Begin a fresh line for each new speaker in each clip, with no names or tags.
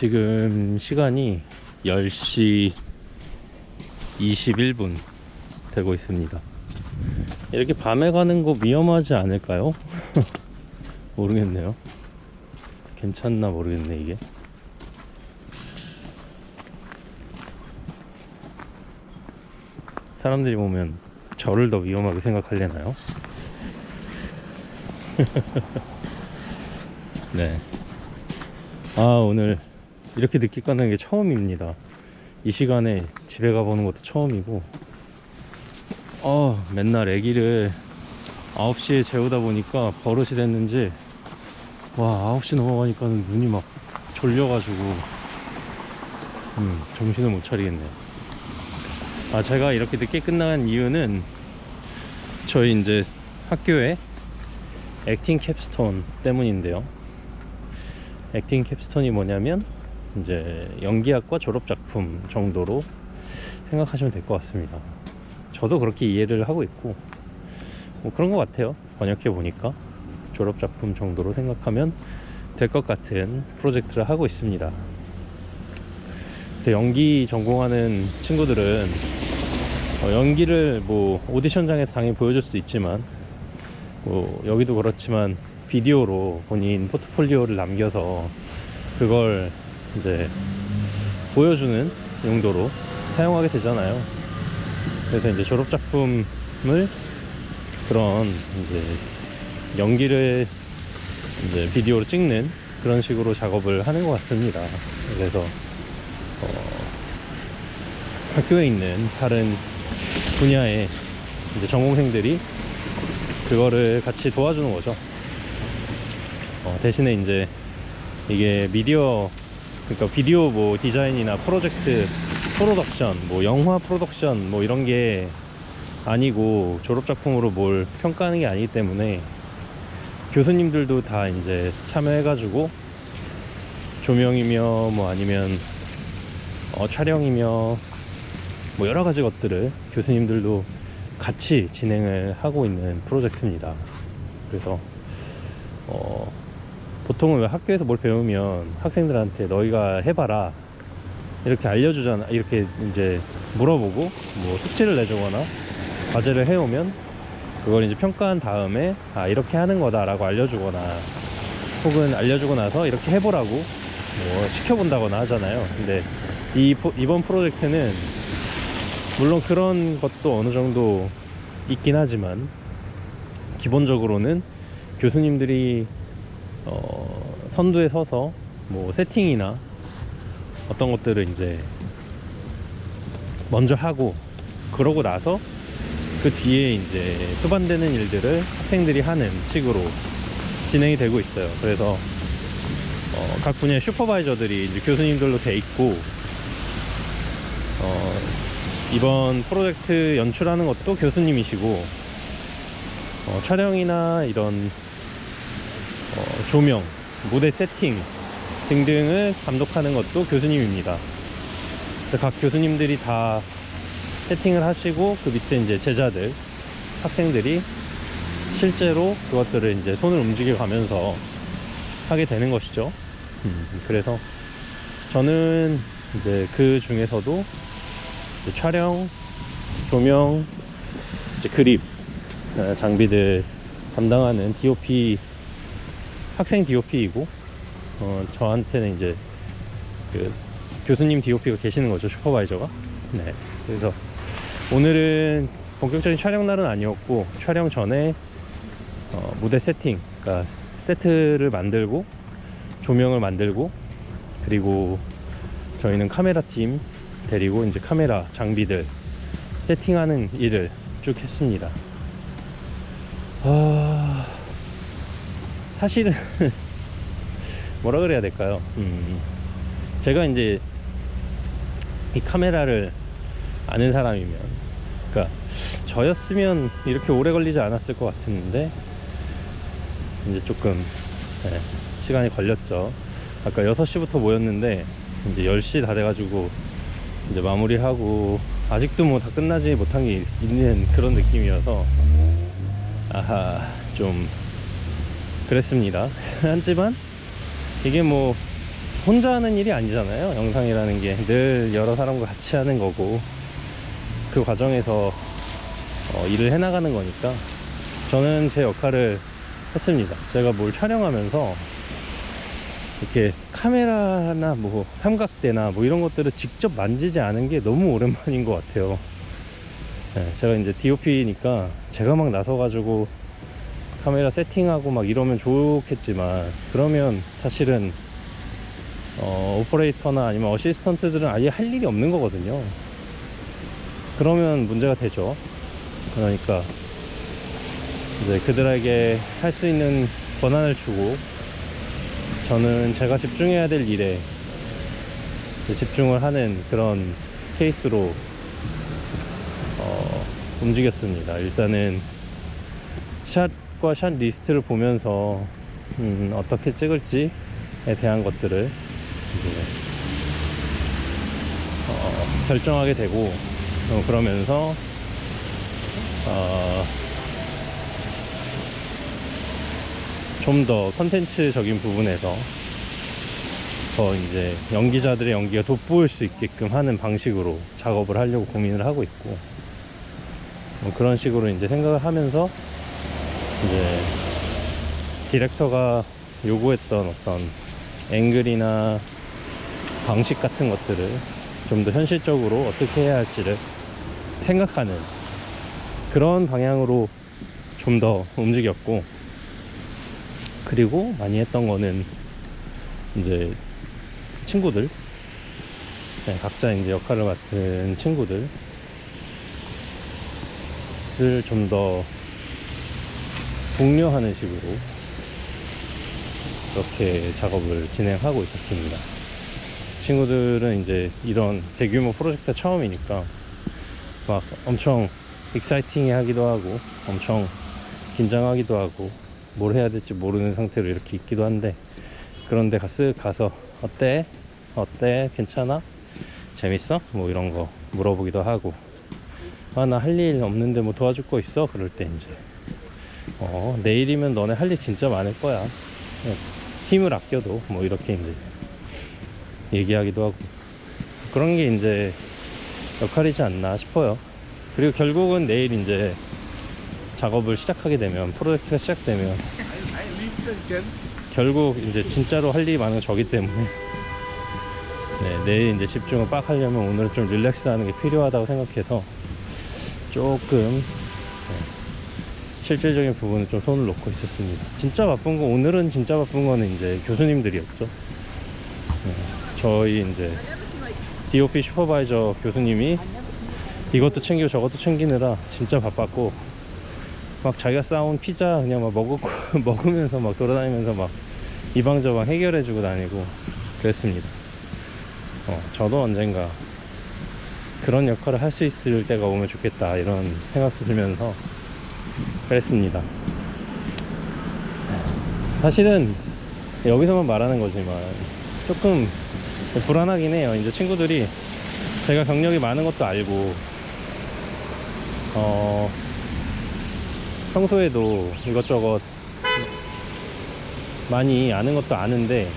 지금 시간이 10시 21분 되고 있습니다. 이렇게 밤에 가는 거 위험하지 않을까요? 모르겠네요. 괜찮나 모르겠네, 이게. 사람들이 보면 저를 더 위험하게 생각하려나요? 네. 아, 오늘 이렇게 늦게 가는 게 처음입니다. 이 시간에 집에 가보는 것도 처음이고, 어, 맨날 아기를 9시에 재우다 보니까 버릇이 됐는지, 와, 9시 넘어가니까 는 눈이 막 졸려가지고, 음, 정신을 못 차리겠네요. 아, 제가 이렇게 늦게 끝난 이유는 저희 이제 학교에 액팅 캡스톤 때문인데요. 액팅 캡스톤이 뭐냐면 이제 연기학과 졸업 작품 정도로 생각하시면 될 것 같습니다. 저도 그렇게 이해를 하고 있고 뭐 그런 것 같아요. 번역해 보니까 졸업 작품 정도로 생각하면 될 것 같은 프로젝트를 하고 있습니다. 연기 전공하는 친구들은 어, 연기를 뭐 오디션장에서 당연히 보여줄 수도 있지만 뭐 여기도 그렇지만 비디오로 본인 포트폴리오를 남겨서 그걸 이제 보여주는 용도로 사용하게 되잖아요. 그래서 이제 졸업 작품을 그런 이제 연기를 이제 비디오로 찍는 그런 식으로 작업을 하는 것 같습니다. 그래서 어, 학교에 있는 다른 분야의 이제 전공생들이 그거를 같이 도와주는 거죠. 어, 대신에 이제 이게 미디어 그러니까 비디오 뭐 디자인이나 프로젝트 프로덕션 뭐 영화 프로덕션 뭐 이런 게 아니고 졸업 작품으로 뭘 평가하는 게 아니기 때문에 교수님들도 다 이제 참여해가지고 조명이며 뭐 아니면 어, 촬영이며 뭐 여러 가지 것들을 교수님들도 같이 진행을 하고 있는 프로젝트입니다. 그래서 어, 보통은 왜 학교에서 뭘 배우면 학생들한테 너희가 해봐라 이렇게 알려주잖아 이렇게 이제 물어보고 뭐 숙제를 내주거나 과제를 해오면 그걸 이제 평가한 다음에 아 이렇게 하는 거다 라고 알려주거나 혹은 알려주고 나서 이렇게 해보라고 뭐 시켜본다거나 하잖아요. 근데 이 포- 이번 프로젝트는 물론 그런 것도 어느 정도 있긴 하지만 기본적으로는 교수님들이 어, 선두에 서서 뭐 세팅이나 어떤 것들을 이제 먼저 하고 그러고 나서 그 뒤에 이제 수반되는 일들을 학생들이 하는 식으로 진행이 되고 있어요. 그래서 어, 각 분야의 슈퍼바이저들이 이제 교수님들로 돼 있고 어, 이번 프로젝트 연출하는 것도 교수님이시고 어, 촬영이나 이런 어, 조명, 무대 세팅 등등을 감독하는 것도 교수님입니다. 각 교수님들이 다 세팅을 하시고 그 밑에 이제 제자들, 학생들이 실제로 그것들을 이제 손을 움직여 가면서 하게 되는 것이죠. 음, 그래서 저는 이제 그 중에서도 이제 촬영, 조명, 이제 그립 어, 장비들 담당하는 DOP 학생 DOP이고 어, 저한테는 이제 그 교수님 DOP가 계시는 거죠 슈퍼바이저가. 네. 그래서 오늘은 본격적인 촬영 날은 아니었고 촬영 전에 어, 무대 세팅, 그러니까 세트를 만들고 조명을 만들고 그리고 저희는 카메라 팀 데리고 이제 카메라 장비들 세팅하는 일을 쭉 했습니다. 아 사실은 뭐라 그래야 될까요? 음, 제가 이제 이 카메라를 아는 사람이면, 그러니까 저였으면 이렇게 오래 걸리지 않았을 것 같은데 이제 조금 네, 시간이 걸렸죠. 아까 6시부터 모였는데 이제 10시 다 돼가지고 이제 마무리하고 아직도 뭐 다 끝나지 못한 게 있는 그런 느낌이어서 아하 좀 그랬습니다. 하지만 이게 뭐 혼자 하는 일이 아니잖아요. 영상이라는 게 늘 여러 사람과 같이 하는 거고 그 과정에서 어, 일을 해나가는 거니까 저는 제 역할을 했습니다. 제가 뭘 촬영하면서 이렇게 카메라나 뭐 삼각대나 뭐 이런 것들을 직접 만지지 않은 게 너무 오랜만인 것 같아요. 네, 제가 이제 DOP니까 제가 막 나서가지고 카메라 세팅하고 막 이러면 좋겠지만 그러면 사실은 어, 오퍼레이터나 아니면 어시스턴트들은 아예 할 일이 없는 거거든요. 그러면 문제가 되죠. 그러니까 이제 그들에게 할 수 있는 권한을 주고 저는 제가 집중해야 될 일에 집중을 하는 그런 케이스로 어, 움직였습니다. 일단은 샷 과 샷 리스트를 보면서 음, 어떻게 찍을지에 대한 것들을 어, 결정하게 되고 어, 그러면서 어, 좀더 컨텐츠적인 부분에서 더 이제 연기자들의 연기가 돋보일 수 있게끔 하는 방식으로 작업을 하려고 고민을 하고 있고 뭐 그런 식으로 이제 생각을 하면서 이제 디렉터가 요구했던 어떤 앵글이나 방식 같은 것들을 좀 더 현실적으로 어떻게 해야 할지를 생각하는 그런 방향으로 좀 더 움직였고 그리고 많이 했던 거는 이제 친구들 네, 각자 이제 역할을 맡은 친구들을 좀 더 독려하는 식으로 그렇게 작업을 진행하고 있었습니다. 친구들은 이제 이런 대규모 프로젝트 처음이니까 막 엄청 익사이팅해 하기도 하고 엄청 긴장하기도 하고 뭘 해야 될지 모르는 상태로 이렇게 있기도 한데 그런데 가스 가서 어때? 어때? 괜찮아? 재밌어? 뭐 이런 거 물어보기도 하고 아 나 할 일 없는데 뭐 도와줄 거 있어? 그럴 때 이제 어 내일이면 너네 할 일 진짜 많을 거야 예, 힘을 아껴도 뭐 이렇게 이제 얘기하기도 하고 그런 게 이제 역할이지 않나 싶어요 그리고 결국은 내일 이제 작업을 시작하게 되면 프로젝트가 시작되면. 결국 이제 진짜로 할 일이 많은 건 저기 때문에 네, 내일 이제 집중을 빡 하려면 오늘은 좀 릴렉스 하는 게 필요하다고 생각해서 조금 네, 실질적인 부분은 좀 손을 놓고 있었습니다. 진짜 바쁜 거 오늘은 진짜 바쁜 거는 이제 교수님들이었죠. 네, 저희 이제 DOP 슈퍼바이저 교수님이 이것도 챙기고 저것도 챙기느라 진짜 바빴고 막 자기가 싸온 피자 그냥 막 먹고 먹으면서 막 돌아다니면서 막 이방저방 해결해주고 다니고 그랬습니다. 어, 저도 언젠가 그런 역할을 할 수 있을 때가 오면 좋겠다 이런 생각도 들면서 그랬습니다. 사실은 여기서만 말하는 거지만 조금 불안하긴 해요. 이제 친구들이 제가 경력이 많은 것도 알고 어 평소에도 이것저것 많이 아는 것도 아는데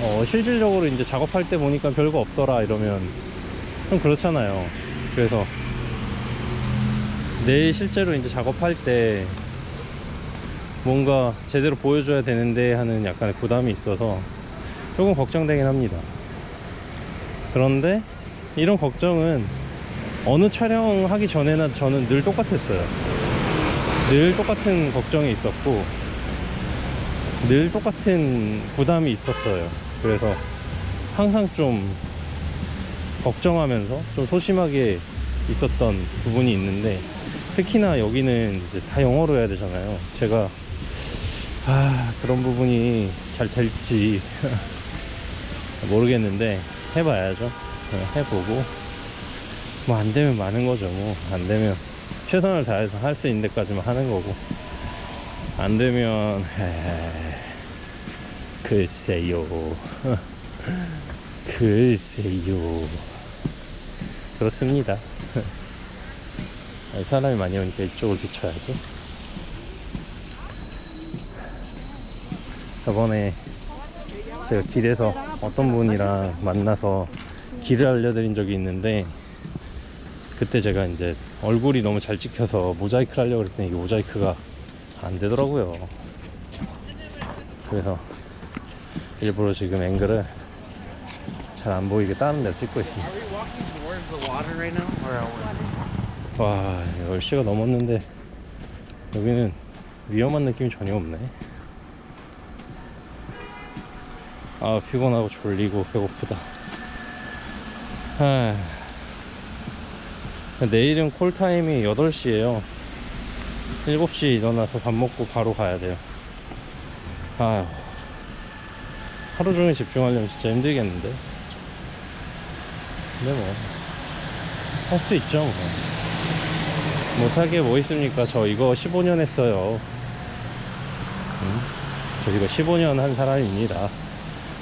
어, 실질적으로 이제 작업할 때 보니까 별거 없더라 이러면 좀 그렇잖아요. 그래서 내일 실제로 이제 작업할 때 뭔가 제대로 보여줘야 되는데 하는 약간의 부담이 있어서 조금 걱정되긴 합니다. 그런데 이런 걱정은 어느 촬영하기 전에나 저는 늘 똑같았어요. 늘 똑같은 걱정이 있었고, 늘 똑같은 부담이 있었어요. 그래서 항상 좀 걱정하면서 좀 소심하게 있었던 부분이 있는데, 특히나 여기는 이제 다 영어로 해야 되잖아요. 제가, 아, 그런 부분이 잘 될지 모르겠는데, 해봐야죠. 네, 해보고, 뭐 안 되면 많은 거죠. 뭐 안 되면 최선을 다해서 할 수 있는 데까지만 하는 거고 안 되면 에이, 글쎄요. 글쎄요. 그렇습니다. 사람이 많이 오니까 이쪽을 비춰야지. 저번에 제가 길에서 어떤 분이랑 만나서 길을 알려드린 적이 있는데 그때 제가 이제 얼굴이 너무 잘 찍혀서 모자이크를 하려고 그랬더니 모자이크가 안 되더라고요. 그래서 일부러 지금 앵글을 잘 안 보이게 다른 데로 찍고 있습니다. 와 10시가 넘었는데 여기는 위험한 느낌이 전혀 없네. 아 피곤하고 졸리고 배고프다. 하... 내일은 콜타임이 8시에요. 7시에 일어나서 밥 먹고 바로 가야 돼요. 아휴 하루 종일 집중하려면 진짜 힘들겠는데? 근데 뭐 할 수 있죠 뭐 못하게 뭐 있습니까? 저 이거 15년 했어요. 음? 저 이거 15년 한 사람입니다.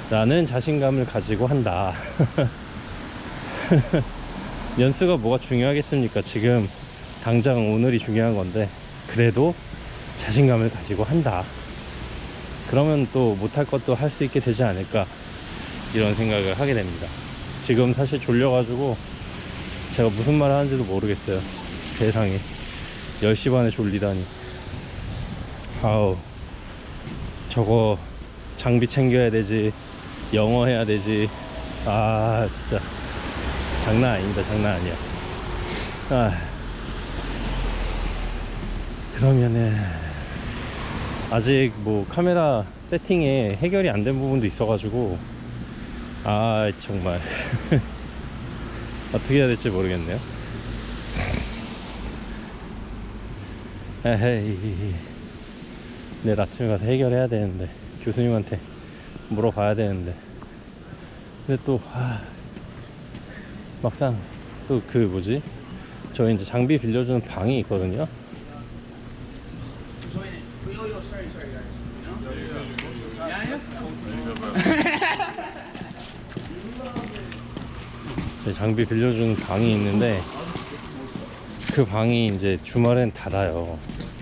라는 자신감을 가지고 한다. 연수가 뭐가 중요하겠습니까? 지금 당장 오늘이 중요한 건데 그래도 자신감을 가지고 한다. 그러면 또 못할 것도 할 수 있게 되지 않을까 이런 생각을 하게 됩니다. 지금 사실 졸려가지고 제가 무슨 말을 하는지도 모르겠어요. 세상에. 10시 반에 졸리다니. 아우. 저거 장비 챙겨야 되지 영어 해야 되지. 아 진짜. 장난 아닙니다. 장난 아니야. 아. 그러면은 아직 뭐 카메라 세팅에 해결이 안 된 부분도 있어 가지고 아 정말. 어떻게 해야 될지 모르겠네요 에헤이 내일 아침에 가서 해결해야 되는데 교수님한테 물어봐야 되는데 근데 또 아, 막상 또 그 뭐지 저 이제 장비 빌려주는 방이 있거든요 제 장비 빌려주는 방이 있는데 그 방이 이제 주말엔 닫아요.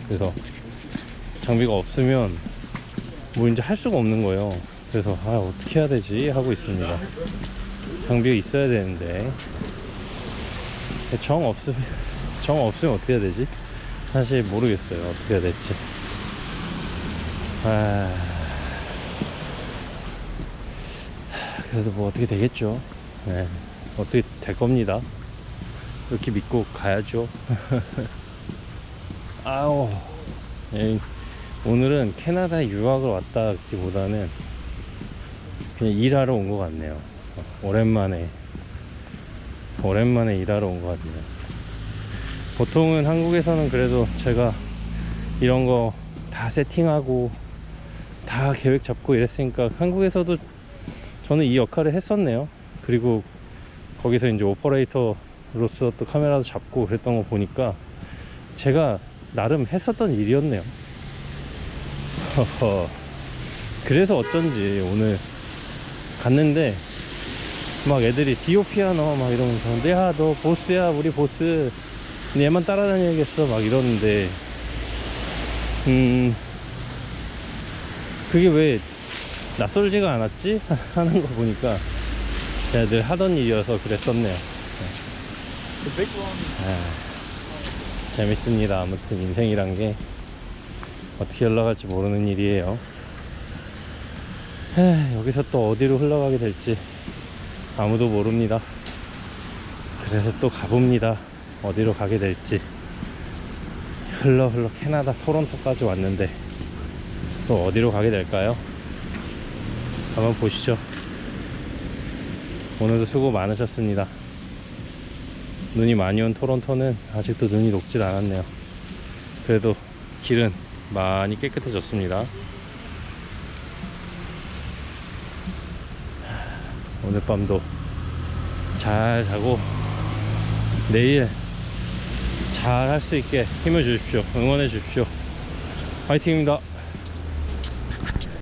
그래서 장비가 없으면 뭐 이제 할 수가 없는 거예요. 그래서 아 어떻게 해야 되지 하고 있습니다. 장비가 있어야 되는데 정 없으면 정 없으면 어떻게 해야 되지? 사실 모르겠어요. 어떻게 해야 될지. 아 그래도 뭐 어떻게 되겠죠. 네. 어떻게 될 겁니다. 이렇게 믿고 가야죠. 아우. 예, 오늘은 캐나다 유학을 왔다 기보다는 그냥 일하러 온 것 같네요. 오랜만에 오랜만에 일하러 온 것 같네요. 보통은 한국에서는 그래도 제가 이런 거 다 세팅하고 다 계획 잡고 이랬으니까 한국에서도 저는 이 역할을 했었네요. 그리고 거기서 이제 오퍼레이터 로서 또 카메라도 잡고 그랬던 거 보니까 제가 나름 했었던 일이었네요. 그래서 어쩐지 오늘 갔는데 막 애들이 디오피아 너막 이러면서 야 너 보스야 우리 보스 얘만 따라다녀야겠어 막 이러는데 음 그게 왜 낯설지가 않았지 하는 거 보니까 제가 늘 하던 일이어서 그랬었네요. 아, 재밌습니다. 아무튼 인생이란 게 어떻게 흘러갈지 모르는 일이에요. 에이, 여기서 또 어디로 흘러가게 될지 아무도 모릅니다. 그래서 또 가봅니다. 어디로 가게 될지. 흘러 흘러 캐나다 토론토까지 왔는데 또 어디로 가게 될까요? 한번 보시죠. 오늘도 수고 많으셨습니다 눈이 많이 온 토론토는 아직도 눈이 녹질 않았네요 그래도 길은 많이 깨끗해졌습니다 오늘 밤도 잘 자고 내일 잘 할 수 있게 힘을 주십시오. 응원해 주십시오. 화이팅입니다.